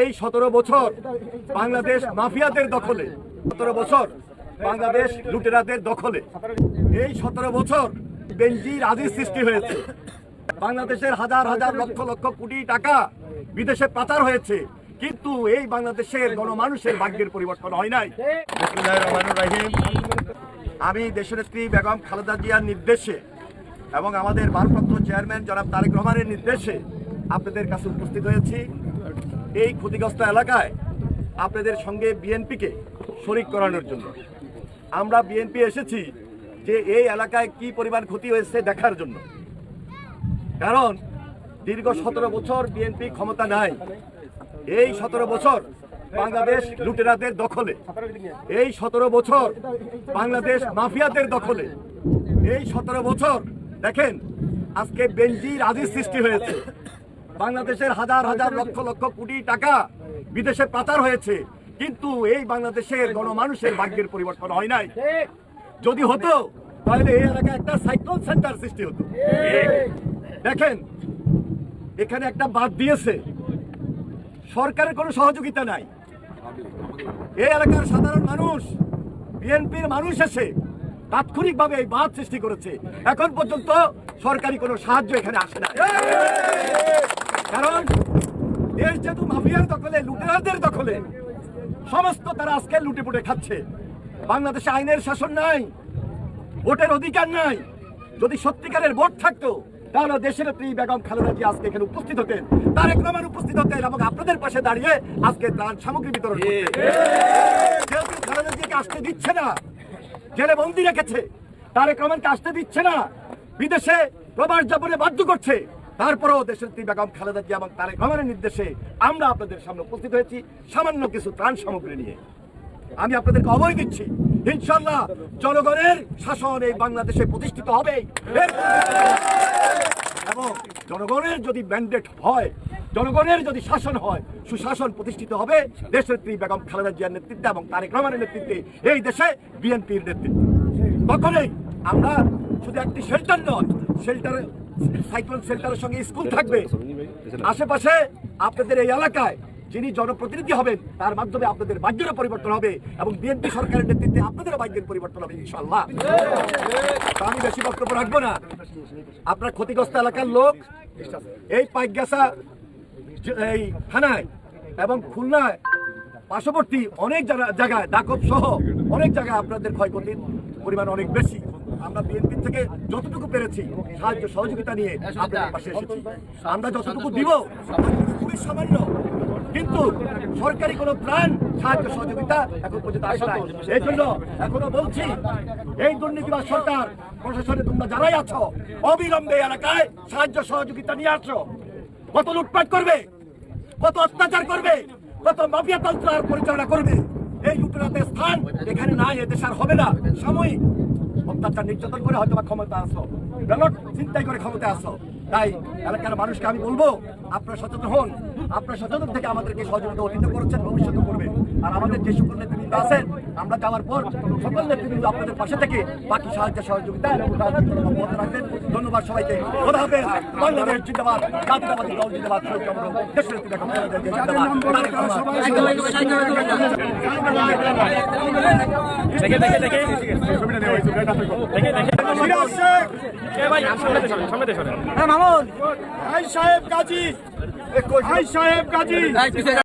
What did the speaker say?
এই সতেরো বছর বাংলাদেশ মাফিয়াদের দখলে। সতেরো বছর বাংলাদেশ লুটেরাদের দখলে। এই সতেরো বছর বেঞ্জির আদির সৃষ্টি হয়েছে। বাংলাদেশের হাজার হাজার লক্ষ লক্ষ কোটি টাকা বিদেশে পাচার হয়েছে। কিন্তু এই বাংলাদেশের গণমানুষের ভাগ্যের পরিবর্তন হয় নাই। আমি দেশনেত্রী বেগম খালেদা জিয়ার নির্দেশে এবং আমাদের ভারপ্রাপ্ত চেয়ারম্যান জনাব তারেক রহমানের নির্দেশে আপনাদের কাছে উপস্থিত হয়েছি। এই ক্ষতিগ্রস্ত এলাকায় আপনাদের সঙ্গে বিএনপিকে শরিক করানোর জন্য। আমরা বিএনপি এসেছি যে এই এলাকায় কি পরিমাণ ক্ষতি হয়েছে দেখার জন্য। কারণ দীর্ঘ সতেরো বছর বিএনপি ক্ষমতা নাই। এই সতেরো বছর বাংলাদেশ লুটেরাদের দখলে। এই সতেরো বছর বাংলাদেশ মাফিয়াদের দখলে। এই সতেরো বছর দেখেন, আজকে বেঞ্জির আদির সৃষ্টি হয়েছে। বাংলাদেশের হাজার হাজার লক্ষ লক্ষ কোটি টাকা বিদেশে পাচার হয়েছে। কিন্তু এই বাংলাদেশের গণমানুষের ভাগ্যের পরিবর্তন হয় নাই। যদি হতো, তাহলে এই এলাকায় একটা সাইক্লোন সেন্টার সৃষ্টি হতো। দেখেন, এখানে একটা বাদ দিয়েছে। সরকারের কোনো সহযোগিতা নাই। এই এলাকার সাধারণ মানুষ, বিএনপির মানুষ এসে তাৎক্ষণিকভাবে এই বাঁধ সৃষ্টি করেছে। এখন পর্যন্ত সরকারি কোনো সাহায্য এখানে আসে না কারণ দেশ যেহেতু মাফিয়ার দখলে লুটেরাদের দখলে সমস্ত তারা আজকে লুটে পুটে খাচ্ছে। বাংলাদেশে আইনের শাসন নাই ভোটের অধিকার নাই। যদি সত্যিকারের ভোট থাকতো তাহলে দেশের নেত্রী বেগম খালেদা জি আজকে এখানে উপস্থিত হতেন। তারেক রহমান উপস্থিত হতেন এবং আপনাদের পাশে দাঁড়িয়ে আজকে ত্রাণ সামগ্রী বিতরণ। যেহেতু খালেদা জিকে আসতে দিচ্ছে না জেলে বন্দি রেখেছে তারেক রহমানকে আসতে দিচ্ছে না বিদেশে প্রবাস যাপনে বাধ্য করছে। তারপরেও দেশের নেত্রী বেগম খালেদা জি এবং তারেক রহমানের নির্দেশে আমরা আপনাদের সামনে উপস্থিত হয়েছি সামান্য কিছু ত্রাণ সামগ্রী নিয়ে। আমি আপনাদেরকে অবয় দিচ্ছি ইনশাল্লাহ জনগণের শাসন এই বাংলাদেশে প্রতিষ্ঠিত হবে। এবং জনগণের যদি ম্যান্ডেট হয়, জনগণের যদি শাসন হয়, সুশাসন প্রতিষ্ঠিত হবে, দেশের নেত্রী বেগম খালেদা জিয়ার নেতৃত্বে এবং তারেক রহমানের নেতৃত্বে এই দেশে বিএনপির নেতৃত্বে। তখনই আমরা শুধু একটি শেল্টার নয়, শেল্টার সাইক্লোন শেল্টারের সঙ্গে স্কুল থাকবে। আশেপাশে আপনাদের এই এলাকায় যিনি জনপ্রতিনিধি হবেন তার মাধ্যমে আপনাদের ভাগ্যেরও পরিবর্তন হবে এবং বিএনপি সরকারের নেতৃত্বে আপনাদেরও ভাগ্যের পরিবর্তন হবে ইনশাল্লাহ আমি বেশি বক্তব্য রাখব না। আপনার ক্ষতিগ্রস্ত এলাকার লোক এই পাইকগাছা এই থানায় এবং খুলনায় পার্শ্ববর্তী অনেক জায়গায় ডাকব সহ অনেক জায়গায় আপনাদের ক্ষয়ক্ষতির পরিমাণ অনেক বেশি। আমরা বিএনপি থেকে যতটুকু পেরেছি সাহায্য সহযোগিতা নিয়ে আপনাদের পাশে এসেছি। আমরা যতটুকু দিব খুবই সামান্য। কিন্তু সরকারি কোনো প্রাণ সাহায্য সহযোগিতা এখন পর্যন্ত আসে নাই। এই জন্য এখনও বলছি এই দুর্নীতিবাদ সরকার প্রশাসনে তোমরা যারাই আছো অবিলম্বে এলাকায় সাহায্য সহযোগিতা নিয়ে আসো। কত লুটপাট করবে কত অত্যাচার করবে কত মাফিয়া তন্ত্র পরিচালনা করবে এই লুটেরাদের স্থান এখানে নাই এদেশ আর হবে না। সাময়িক অত্যাচার নির্যাতন করে হয়তো বা ক্ষমতা আসো ব্যালট চিন্তাই করে ক্ষমতা আসো তাই এলাকার মানুষকে আমি বলব আপনারা সচেতন হন। আপনারা সচেতন থেকে আমাদেরকে সহযোগিতা অতীত করেছেন ভবিষ্যতে করবে। আর আমাদের যে সকল নেতৃবৃন্দ আছেন আমরা যাওয়ার পর সকল নেতৃবৃন্দ আপনাদের পাশে থেকে বাকি সাহায্য সহযোগিতা অব্যাহত রাখবেন। ধন্যবাদ সবাইকে। খোদা হাফেজ। বাংলাদেশ জিন্দাবাদ। জাতীয়তাবাদী দল জিন্দাবাদ। জিন্দাবাদ। দেখে দেখে দেখে। দেখে দেখে। সামনে সামনে সাহেব কাজী। সাহেব কাজী।